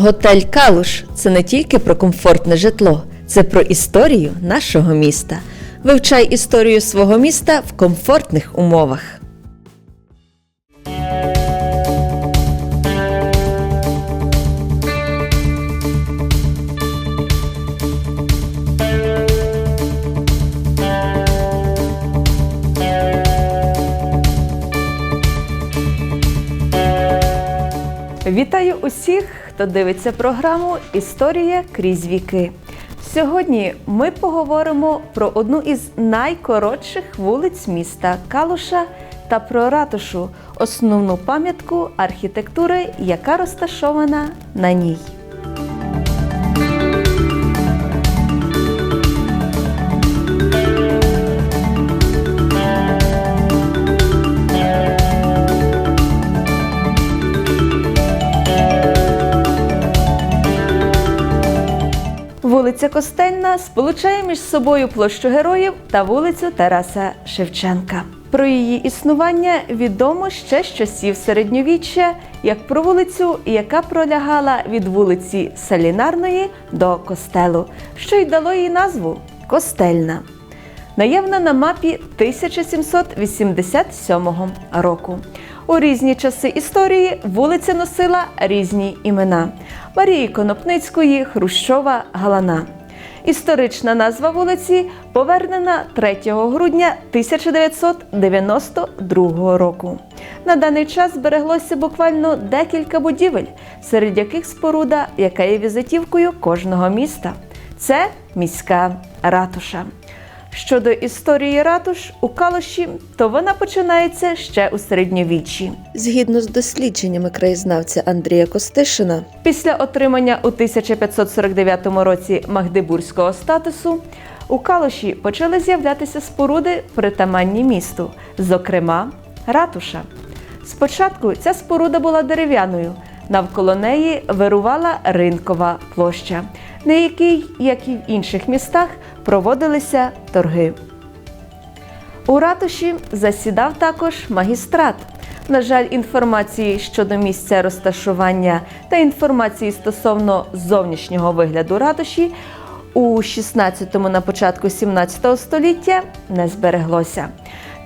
Готель Калуш це не тільки про комфортне житло, це про історію нашого міста. Вивчай історію свого міста в комфортних умовах. Вітаю усіх, хто дивиться програму Історія крізь віки. Сьогодні ми поговоримо про одну із найкоротших вулиць міста Калуша та про ратушу, основну пам'ятку архітектури, яка розташована на ній. Вулиця Костельна сполучає між собою площу героїв та вулицю Тараса Шевченка. Про її існування відомо ще з часів середньовіччя, як про вулицю, яка пролягала від вулиці Салінарної до костелу, що й дало їй назву Костельна. Наявна на мапі 1787 року. У різні часи історії вулиця носила різні імена: Марії Конопницької, Хрущова, Галана. Історична назва вулиці повернена 3 грудня 1992 року. На даний час збереглося буквально декілька будівель, серед яких споруда, яка є візитівкою кожного міста. Це міська ратуша. Щодо історії ратуш у Калуші, то вона починається ще у середньовіччі. Згідно з дослідженнями краєзнавця Андрія Костишина, після отримання у 1549 році магдебурзького статусу у Калуші почали з'являтися споруди, притаманні місту, зокрема ратуша. Спочатку ця споруда була дерев'яною. Навколо неї вирувала ринкова площа, на якій, як і в інших містах, проводилися торги. У ратуші засідав також магістрат. На жаль, інформації щодо місця розташування та інформації стосовно зовнішнього вигляду ратуші у 16-му на початку 17 століття не збереглося.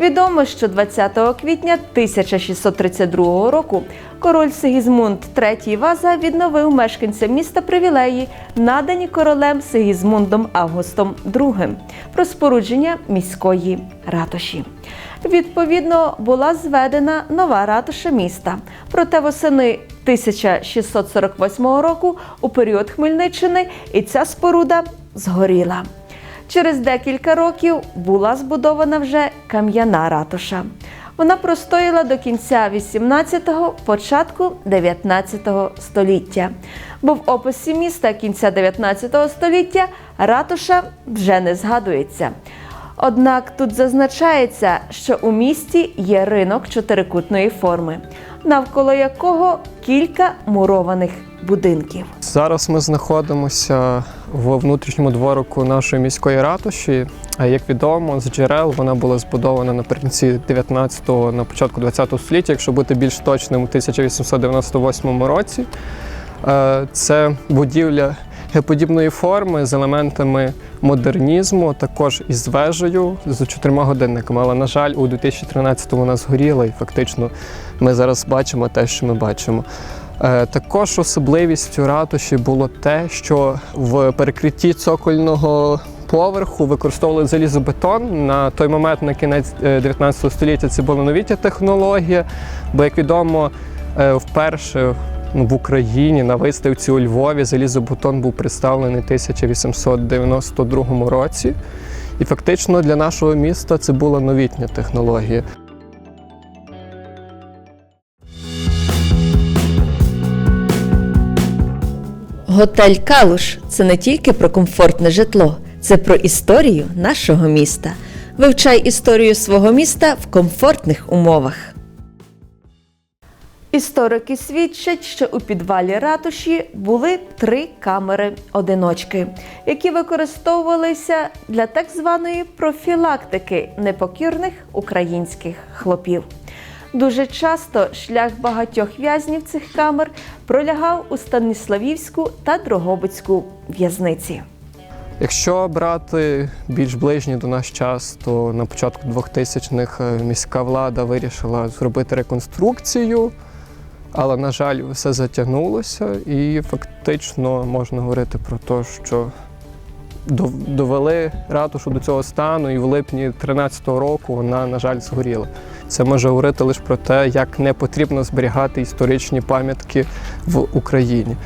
Відомо, що 20 квітня 1632 року король Сигізмунд III Ваза відновив мешканцям міста привілеї, надані королем Сигізмундом Августом II про спорудження міської ратуші. Відповідно, була зведена нова ратуша міста. Проте восени 1648 року, у період Хмельниччини, і ця споруда згоріла. Через декілька років була збудована вже кам'яна ратуша. Вона простояла до кінця 18-го, початку 19-го століття. Бо в описі міста кінця 19 століття ратуша вже не згадується. Однак тут зазначається, що у місті є ринок чотирикутної форми, навколо якого кілька мурованих будинків. Зараз ми знаходимося в внутрішньому дворику нашої міської ратуші. Як відомо, з джерел вона була збудована наприкінці 19-го, на початку 20-го століття, якщо бути більш точним, у 1898 році. Е, Це будівля геподібної форми з елементами модернізму, також із вежею з чотирма годинниками. Але, на жаль, у 2013-му вона згоріла, і фактично ми зараз бачимо те, що ми бачимо. Е, Також особливістю ратуші було те, що в перекритті цокольного поверху використовували залізобетон. На той момент, на кінець е, 19 століття, це була новітня технологія, бо, як відомо, е, вперше в Україні на виставці у Львові залізобетон був представлений у 1892 році. І фактично для нашого міста це була новітня технологія. Готель Калуш це не тільки про комфортне житло, це про історію нашого міста. Вивчай історію свого міста в комфортних умовах. Історики свідчать, що у підвалі ратуші були три камери-одиночки, які використовувалися для так званої профілактики непокірних українських хлопів. Дуже часто шлях багатьох в'язнів цих камер пролягав у Станіславівську та Дрогобицьку в'язниці. Якщо брати більш ближній до наш час, то на початку 2000-х е, міська влада вирішила зробити реконструкцію, але, на жаль, все затягнулося, і фактично можна говорити про те, що довели ратушу до цього стану, і в липні 2013 року вона, на жаль, згоріла. Це може говорити лише про те, як не потрібно зберігати історичні пам'ятки в Україні.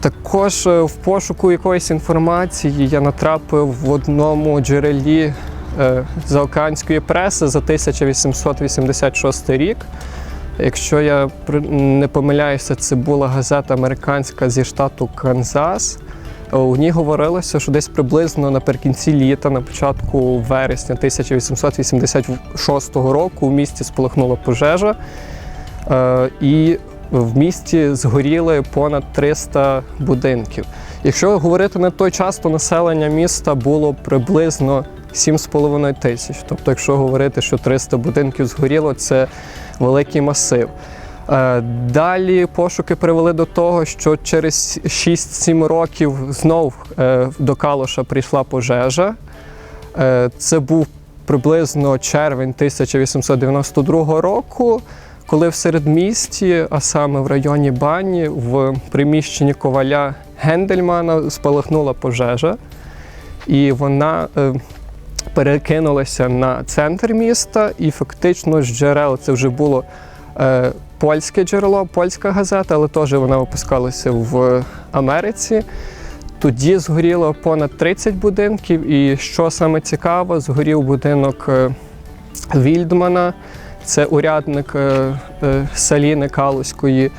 Також е, в пошуку якоїсь інформації я натрапив в одному джерелі е, заокеанської преси за 1886 рік. Якщо я не помиляюся, це була газета американська зі штату Канзас. У ній говорилося, що десь приблизно наприкінці літа, на початку вересня 1886 року у місті спалахнула пожежа. Е, І в місті згоріли понад 300 будинків. Якщо говорити на той час, то населення міста було приблизно 7,5 тисяч. Тобто, якщо говорити, що 300 будинків згоріло, це великий масив. Е, Далі пошуки привели до того, що через 6-7 років знов е, до Калоша прийшла пожежа. Е, Це був приблизно червень 1892 року, коли в середмісті, а саме в районі Бані, в приміщенні коваля Гендельмана спалахнула пожежа, і вона перекинулася на центр міста, і фактично з джерел це вже було е, польське джерело, польська газета, але теж вона випускалася в Америці. Тоді згоріло понад 30 будинків, і що саме цікаво, згорів будинок е, Вільдмана, це урядник е, е, Саліни Калузької.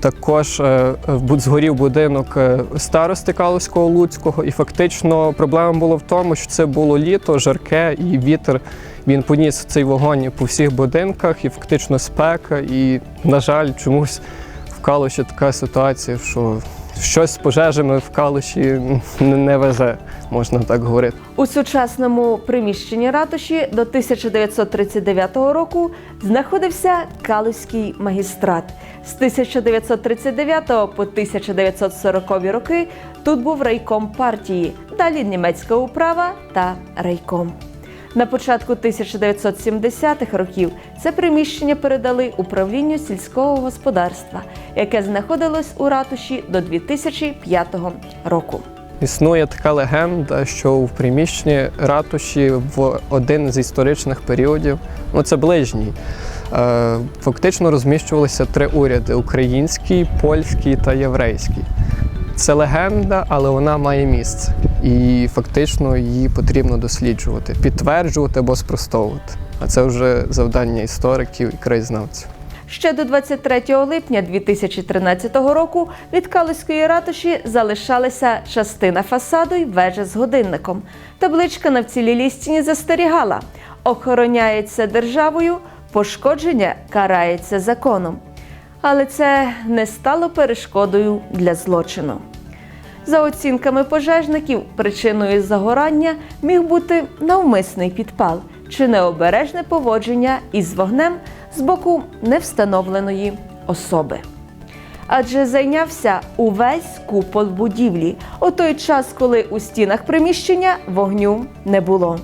Також е, згорів будинок е, старости Калуського Луцького, і фактично проблема була в тому, що це було літо, жарке, і вітер він поніс цей вогонь по всіх будинках, і фактично спека. І, на жаль, чомусь в Калуші така ситуація, що щось з пожежами в Калуші не- везе, можна так говорити. У сучасному приміщенні ратуші до 1939 року знаходився Калузький магістрат. З 1939 по 1940 роки тут був райком партії, далі німецька управа та райком. На початку 1970-х років це приміщення передали управлінню сільського господарства, яке знаходилось у ратуші до 2005 року. Існує така легенда, що в приміщенні ратуші в один з історичних періодів, ну це ближній, е, фактично розміщувалися три уряди: український, польський та єврейський. Це легенда, але вона має місце. І фактично її потрібно досліджувати, підтверджувати або спростовувати. А це вже завдання істориків і краєзнавців. Ще до 23 липня 2013 року від Калузької ратуші залишалася частина фасаду й вежа з годинником. Табличка на вцілілій стіні застерігала: охороняється державою, пошкодження карається законом. Але це не стало перешкодою для злочину. За оцінками пожежників, причиною загорання міг бути навмисний підпал чи необережне поводження із вогнем з боку невстановленої особи. Адже зайнявся увесь купол будівлі у той час, коли у стінах приміщення вогню не було.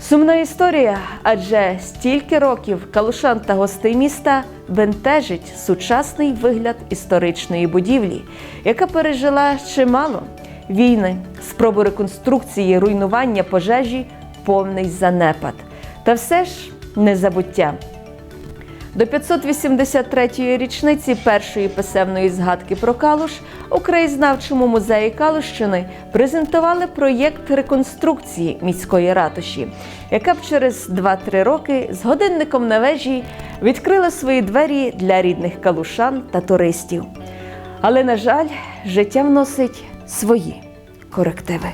Сумна історія, адже стільки років калушан та гостей міста бентежить сучасний вигляд історичної будівлі, яка пережила чимало війни, спробу реконструкції, руйнування пожежі, повний занепад. Та все ж незабуття. До 583-ї річниці першої писемної згадки про Калуш у краєзнавчому музеї Калущини презентували проєкт реконструкції міської ратуші, яка б через 2-3 роки з годинником на вежі відкрила свої двері для рідних калушан та туристів. Але, на жаль, життя вносить свої корективи.